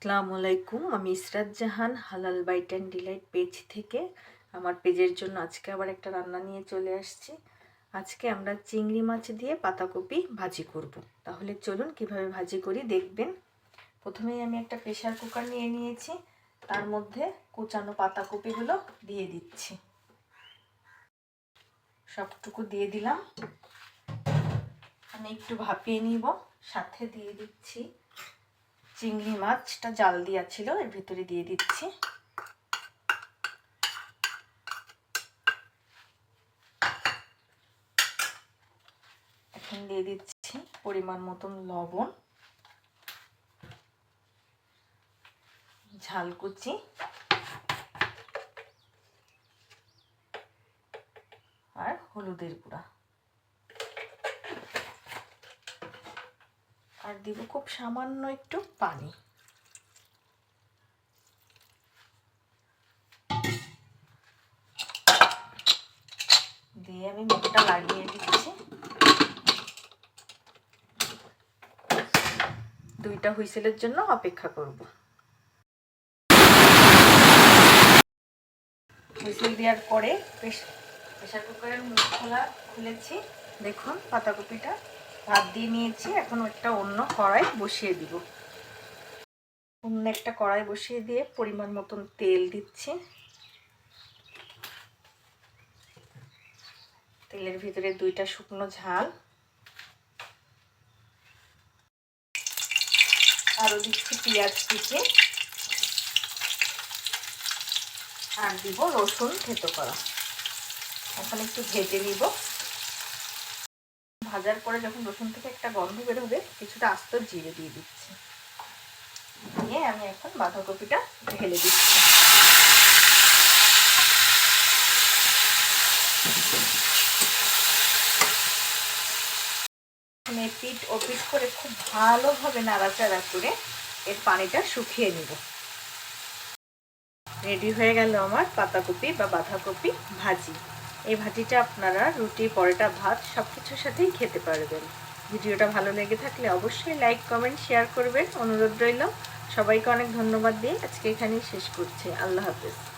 আসসালামু আলাইকুম, আমি ইসরাত জাহান, হালাল বাইট অ্যান্ড ডিলাইট পেজ থেকে। আমার পেজের জন্য আজকে আবার একটা রান্না নিয়ে চলে আসছি। আজকে আমরা চিংড়ি মাছ দিয়ে পাতাকপি ভাজি করব। তাহলে চলুন কীভাবে ভাজি করি দেখবেন। প্রথমেই আমি একটা প্রেশার কুকার নিয়ে নিয়েছি। তার মধ্যে কুচানো পাতাকপিগুলো দিয়ে দিচ্ছি। সবটুকু দিয়ে দিলাম। আমি একটু ভাপিয়ে নিব, সাথে দিয়ে দিচ্ছি। চিংড়ি মাছটা জাল দিয়া ছিল, এর ভিতরে দিয়ে দিচ্ছি। এখন দিয়ে দিচ্ছি পরিমাণ মতন লবণ ঝালকুচি আর হলুদের গুঁড়া। আর দিব খুব সামান্য একটু পানি। দিয়ে আমি মুখটা লাগিয়ে দিচ্ছি। দুইটা হুইসেলের জন্য অপেক্ষা করব। হুইসেল দেওয়ার পরে প্রেশার কুকারের মুখ খোলা, খুলেছি। দেখুন পাতাকপিটা। ভাত দিয়ে নিয়েছি, এখন একটা অন্য কড়াই বসিয়ে দিব। অন্য একটা কড়াই বসিয়ে দিয়ে পরিমাণ মতন তেল দিচ্ছি। তেলের ভিতরে দুইটা শুকনো ঝাল। আরও দিচ্ছি পেঁয়াজ কুচি আর দিব রসুন থেতো করা। এখন একটু ভেজে নিব। ভাজার পরে যখন রসুন থেকে একটা গন্ধ বেরোবে, কিছুটা আস্ত জিরে দিয়ে দিচ্ছি। দিয়ে আমি এখন বাঁধাকপিটা ঢেলে দিচ্ছি। পিঠ ও পিঠ করে খুব ভালোভাবে নাড়াচাড়া করে এর পানিটা শুকিয়ে নিব। রেডি হয়ে গেল আমার পাতাকপি বা বাঁধাকপি ভাজি। এই ভাজিটা আপনারা, রুটি, পরোটা, ভাত সব কিছুর সাথেই খেতে পারবেন। ভিডিওটা ভালো লেগে থাকলে অবশ্যই লাইক কমেন্ট শেয়ার করবেন। অনুরোধ রইল, সবাইকে অনেক ধন্যবাদ দিয়ে আজকে এখানেই শেষ করছি। আল্লাহ হাফেজ।